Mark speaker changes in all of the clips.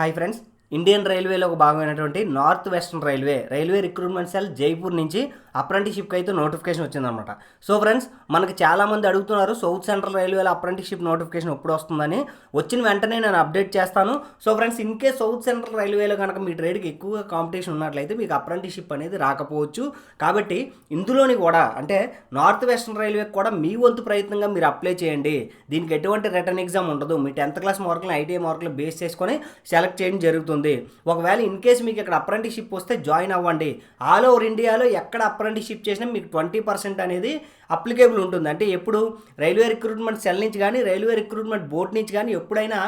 Speaker 1: Hi friends Indian రైల్వేలో ఒక భాగమైనటువంటి north western railway railway recruitment cell Jaipur నుంచి అప్రెంటిషిప్కి అయితే నోటిఫికేషన్ వచ్చిందనమాట సో ఫ్రెండ్స్ మనకి చాలామంది అడుగుతున్నారు సౌత్ సెంట్రల్ రైల్వేలో అప్రెంటిషిప్ నోటిఫికేషన్ ఎప్పుడు వస్తుందని? వచ్చిన వెంటనే నేను అప్డేట్ చేస్తాను. So friends in case south central రైల్వేలో కనుక మీ ట్రేడ్కి ఎక్కువగా కాంపిటీషన్ ఉన్నట్లయితే మీకు అప్రెంటిషిప్ అనేది రాకపోవచ్చు. కాబట్టి ఇందులోని కూడా అంటే నార్త్ వెస్టర్న్ రైల్వేకి కూడా మీ వంతు ప్రయత్నంగా మీరు అప్లై చేయండి. దీనికి ఎటువంటి రిటర్న్ ఎగ్జామ్ ఉండదు. మీ టెన్త్ క్లాస్ మార్కులు ఐటీఐ మార్కులు బేస్ చేసుకొని సెలెక్ట్ చేయడం జరుగుతుంది. ఉంది. ఒకవేళ ఇన్ కేస్ మీకు ఇక్కడ అప్రెంటిషిప్ వస్తే జాయిన్ అవ్వండి. ఆల్ ఓవర్ ఇండియాలో ఎక్కడ అప్రెంటిషిప్ చేసినా మీకు ట్వంటీ పర్సెంట్ అనేది అప్లికేబుల్ ఉంటుంది. అంటే ఎప్పుడు రైల్వే రిక్రూట్మెంట్ సెల్ నుంచి కానీ రైల్వే రిక్రూట్మెంట్ బోర్డ్ నుంచి కానీ ఎప్పుడైనా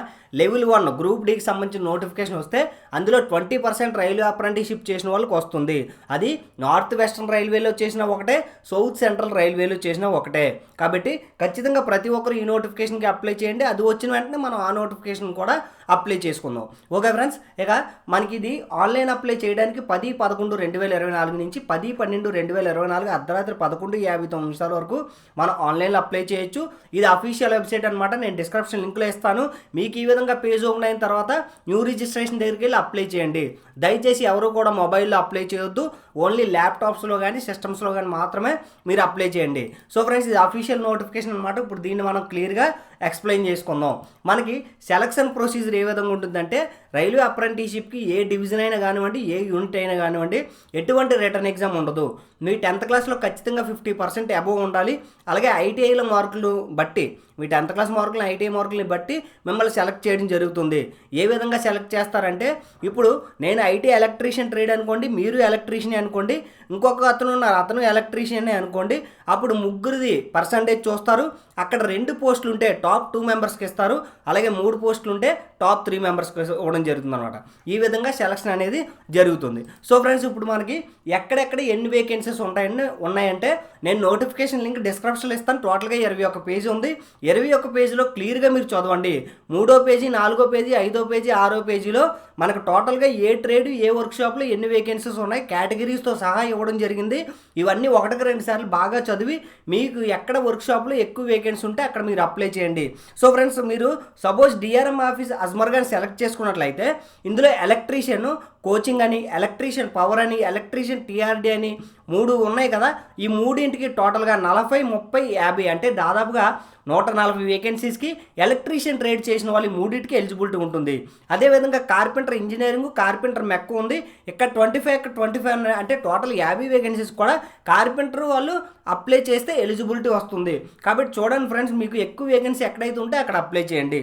Speaker 1: లెవెల్ వన్ గ్రూప్ డీకి సంబంధించిన నోటిఫికేషన్ వస్తే అందులో ట్వంటీ పర్సెంట్ రైల్వే అప్రెంటిషిప్ చేసిన వాళ్ళకి వస్తుంది. అది నార్త్ వెస్టర్న్ రైల్వేలో చేసిన ఒకటే సౌత్ సెంట్రల్ రైల్వేలో చేసిన ఒకటే. కాబట్టి ఖచ్చితంగా ప్రతి ఒక్కరు ఈ నోటిఫికేషన్కి అప్లై చేయండి. అది వచ్చిన వెంటనే మనం ఆ నోటిఫికేషన్ కూడా అప్లై చేసుకుందాం. ఓకే ఫ్రెండ్స్ ఇక మనకి ఇది ఆన్లైన్ అప్లై చేయడానికి పది పదకొండు రెండు వేల ఇరవై నాలుగు నుంచి పది పన్నెండు రెండు వేల ఇరవై నాలుగు అర్ధరాత్రి పదకొండు యాభై తొమ్మిది నిమిషాల వరకు మనం ఆన్లైన్లో అప్లై చేయొచ్చు. ఇది అఫీషియల్ వెబ్సైట్ అనమాట నేను డిస్క్రిప్షన్ లింక్లో ఇస్తాను. మీకు ఈ విధంగా పేజ్ ఓపెన్ అయిన తర్వాత న్యూ రిజిస్ట్రేషన్ దగ్గరికి వెళ్ళి అప్లై చేయండి. దయచేసి ఎవరు కూడా మొబైల్లో అప్లై చేయొద్దు. ఓన్లీ ల్యాప్టాప్స్లో కానీ సిస్టమ్స్లో కానీ మాత్రమే మీరు అప్లై చేయండి. సో ఫ్రెండ్స్ ఇది అఫీషియల్ నోటిఫికేషన్ అనమాట ఇప్పుడు దీన్ని మనం క్లియర్గా ఎక్స్ప్లెయిన్ చేసుకుందాం. మనకి సెలక్షన్ ప్రొసీజర్ ఏ విధంగా ఉంటుందంటే రైల్వే అప్రెంటిషిప్కి ఏ డివిజన్ అయినా కానివ్వండి ఏ యూనిట్ అయినా కానివ్వండి ఎటువంటి రిటర్న్ ఎగ్జామ్ ఉండదు. మీ టెన్త్ క్లాస్లో ఖచ్చితంగా ఫిఫ్టీ పర్సెంట్ అబోవ్ ఉండాలి. అలాగే ఐటీఐల మార్కులు బట్టి మీ టెన్త్ క్లాస్ మార్కులు ఐటీఐ మార్కులు బట్టి మిమ్మల్ని సెలెక్ట్ చేయడం జరుగుతుంది. ఏ విధంగా సెలెక్ట్ చేస్తారంటే ఇప్పుడు నేను ఐటీ ఎలక్ట్రీషియన్ ట్రేడ్ అనుకోండి మీరు ఎలక్ట్రీషియన్ అనుకోండి ఇంకొక అతను ఉన్నారు అతను ఎలక్ట్రీషియన్ అనుకోండి అప్పుడు ముగ్గురిది పర్సంటేజ్ చూస్తారు. అక్కడ రెండు పోస్టులు ఉంటే టాప్ టూ మెంబర్స్కి ఇస్తారు అలాగే మూడు పోస్టులు ఉంటే టాప్ త్రీ మెంబర్స్కి ఇవ్వడం జరుగుతుంది అనమాట ఈ విధంగా సెలక్షన్ అనేది జరుగుతుంది. సో ఫ్రెండ్స్ ఇప్పుడు మనకి ఎక్కడెక్కడ ఎన్ని వేకెన్సీస్ ఉంటాయని ఉన్నాయంటే నేను నోటిఫికేషన్ లింక్ డిస్క్రిప్షన్లో ఇస్తాను. టోటల్గా ఇరవై ఒక పేజీ ఉంది. ఇరవై ఒక పేజీలో క్లియర్గా మీరు చదవండి. మూడో పేజీ నాలుగో పేజీ ఐదో పేజీ ఆరో పేజీలో మనకు టోటల్గా ఏ ట్రేడ్ ఏ వర్క్షాప్లో ఎన్ని వేకెన్సీస్ ఉన్నాయి కేటగిరీస్తో సహా ఇవ్వడం జరిగింది. ఇవన్నీ ఒకటికి రెండు సార్లు బాగా చదివి మీకు ఎక్కడ వర్క్షాప్లో ఎక్కువ వేకెన్సీ ఉంటే అక్కడ మీరు అప్లై చేయండి. సో ఫ్రెండ్స్ మీరు suppose DRM office Ajmer select చేసుకున్నట్లయితే ఇందులో ఎలక్ట్రీషియన్ కోచింగ్ అని ఎలక్ట్రీషియన్ పవర్ అని ఎలక్ట్రీషియన్ టీఆర్డీ అని మూడు ఉన్నాయి కదా. ఈ మూడింటికి టోటల్గా నలభై ముప్పై యాభై అంటే దాదాపుగా నూట నలభై వేకెన్సీస్కి ఎలక్ట్రీషియన్ ట్రేడ్ చేసిన వాళ్ళు ఈ మూడింటికి ఎలిజిబిలిటీ ఉంటుంది. అదేవిధంగా కార్పెంటర్ ఇంజనీరింగ్ కార్పెంటర్ మెక్క ఉంది. ఇక్కడ ట్వంటీ ఫైవ్ ఇక్కడ ట్వంటీ ఫైవ్ అంటే టోటల్ యాభై వేకెన్సీస్ కూడా కార్పెంటర్ వాళ్ళు అప్లై చేస్తే ఎలిజిబిలిటీ వస్తుంది. కాబట్టి చూడండి ఫ్రెండ్స్ మీకు ఎక్కువ వేకెన్సీ ఎక్కడైతే ఉంటే అక్కడ అప్లై చేయండి.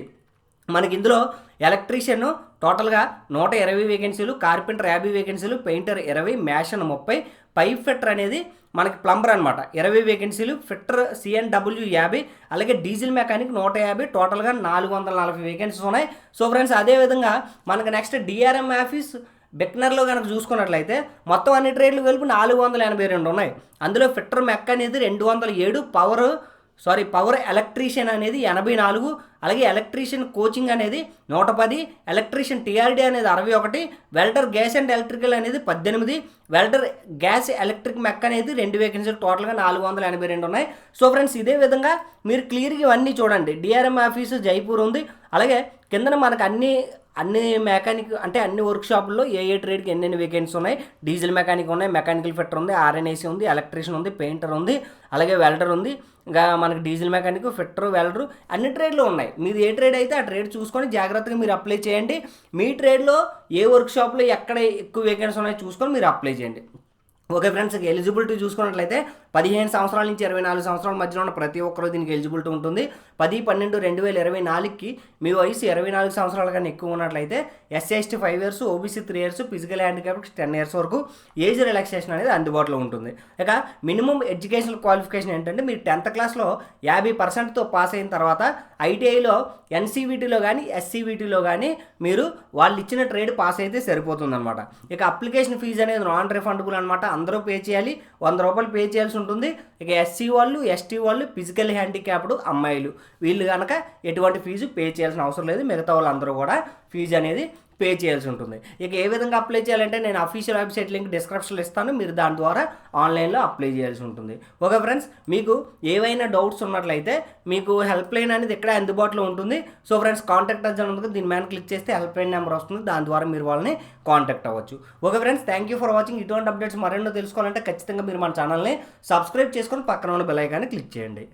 Speaker 1: మనకి ఇందులో ఎలక్ట్రీషియన్ టోటల్గా నూట ఇరవై వేకెన్సీలు కార్పెంటర్ యాభై వేకెన్సీలు పెయింటర్ ఇరవై మ్యాషన్ ముప్పై. పైప్ ఫిట్టర్ అనేది మనకి ప్లంబర్ అనమాట ఇరవై వేకెన్సీలు ఫిట్టర్ సిఎన్డబ్ల్యూ యాభై అలాగే డీజిల్ మెకానిక్ నూట యాభై టోటల్గా నాలుగు వందల నలభై వేకెన్సీస్ ఉన్నాయి. సో ఫ్రెండ్స్ అదేవిధంగా మనకి నెక్స్ట్ డిఆర్ఎం ఆఫీస్ బెక్నర్లో కనుక చూసుకున్నట్లయితే మొత్తం అన్ని ట్రేడ్లు కలిపి నాలుగు వందల ఎనభై రెండు ఉన్నాయి. అందులో ఫిట్టర్ మెక్ అనేది రెండు వందల ఏడు పవర్ సారీ పవర్ ఎలక్ట్రీషియన్ అనేది ఎనభై నాలుగు అలాగే ఎలక్ట్రీషియన్ కోచింగ్ అనేది నూట పది ఎలక్ట్రీషియన్ టీఆర్డీ అనేది అరవై ఒకటి వెల్టర్ గ్యాస్ అండ్ ఎలక్ట్రికల్ అనేది పద్దెనిమిది వెల్టర్ గ్యాస్ ఎలక్ట్రిక్ మెక్ అనేది రెండు వేకెన్సీలు టోటల్గా నాలుగు వందల ఎనభై రెండు ఉన్నాయి. సో ఫ్రెండ్స్ ఇదే విధంగా మీరు క్లియర్గా ఇవన్నీ చూడండి. డిఆర్ఎం ఆఫీసు జైపూర్ ఉంది. అలాగే కిందన మనకు అన్ని అన్ని మెకానిక్ అంటే అన్ని వర్క్షాపుల్లో ఏ ఏ ట్రేడ్కి ఎన్నెన్ని వేకెన్సీ ఉన్నాయి? డీజిల్ మెకానిక్ ఉన్నాయి మెకానికల్ ఫిట్టర్ ఉంది ఆర్ఎన్ఏసీ ఉంది ఎలక్ట్రీషియన్ ఉంది పెయింటర్ ఉంది అలాగే వెల్డర్ ఉంది. ఇంకా మనకి డీజిల్ మెకానిక్ ఫిట్టర్ వెల్డరు అన్ని ట్రేడ్లు ఉన్నాయి. మీది ఏ ట్రేడ్ అయితే ఆ ట్రేడ్ చూసుకొని జాగ్రత్తగా మీరు అప్లై చేయండి. మీ ట్రేడ్లో ఏ వర్క్షాప్లో ఎక్కడ ఎక్కువ వేకెన్సీ ఉన్నాయో చూసుకొని మీరు అప్లై చేయండి. ఓకే ఫ్రెండ్స్ ఎలిజిబిలిటీ చూసుకున్నట్లయితే పదిహేను సంవత్సరాల నుంచి ఇరవై నాలుగు సంవత్సరాల మధ్యలో ఉన్న ప్రతి ఒక్కరూ దీనికి ఎలిజిబిలిటీ ఉంటుంది. పది పన్నెండు రెండు వేల ఇరవై నాలుగుకి మీ వయసు ఇరవై నాలుగు సంవత్సరాల కన్నా ఎక్కువ ఉన్నట్లయితే SC ST five years OBC three years physical handicap ten years వరకు ఏజ్ రిలాక్సేషన్ అనేది అందుబాటులో ఉంటుంది. ఇక మినిమం ఎడ్యుకేషనల్ క్వాలిఫికేషన్ ఏంటంటే మీరు టెన్త్ క్లాస్లో యాభై పర్సెంట్తో పాస్ అయిన తర్వాత ఐటీఐలో ఎన్సీవీటీలో కానీ ఎస్సీవీటీలో కానీ మీరు వాళ్ళు ఇచ్చిన ట్రేడ్ పాస్ అయితే సరిపోతుందన్నమాట. ఇక అప్లికేషన్ ఫీజు అనేది నాన్ రిఫండబుల్ అనమాట అందరూ పే చేయాలి వంద రూపాయలు పే చేయాల్సి ఉంటుంది. ఇక ఎస్సీ వాళ్ళు ఎస్టీ వాళ్ళు ఫిజికల్ హ్యాండిక్యాప్డ్ అమ్మాయిలు. వీళ్ళు కనుక ఎటువంటి ఫీజు పే చేయాల్సిన అవసరం లేదు మిగతా వాళ్ళందరూ కూడా ఫీజు అనేది పే చేయాల్సి ఉంటుంది. ఇక ఏ విధంగా అప్లై చేయాలంటే నేను అఫీషియల్ వెబ్సైట్ లింక్ డిస్క్రిప్షన్లో ఇస్తాను. మీరు దాని ద్వారా ఆన్లైన్లో అప్లై చేయాల్సి ఉంటుంది. ఓకే ఫ్రెండ్స్ మీకు ఏవైనా డౌట్స్ ఉన్నట్లయితే మీకు హెల్ప్ లైన్ అనేది ఇక్కడ అందుబాటులో ఉంటుంది. సో ఫ్రెండ్స్ కాంటాక్ట్ అజ్ ఉంటుంది దీని మీద క్లిక్ చేస్తే హెల్ప్ లైన్ నెంబర్ వస్తుంది. దాని ద్వారా మీరు వాళ్ళని కాంటాక్ట్ అవ్వచ్చు. Okay friends thank you for watching ఇటువంటి అప్డేట్స్ మరెన్నో తెలుసుకోవాలంటే ఖచ్చితంగా మీరు మన ఛానల్ని సబ్స్క్రైబ్ చేసుకొని పక్కన ఉన్న బెల్ ఐకాన్ని క్లిక్ చేయండి.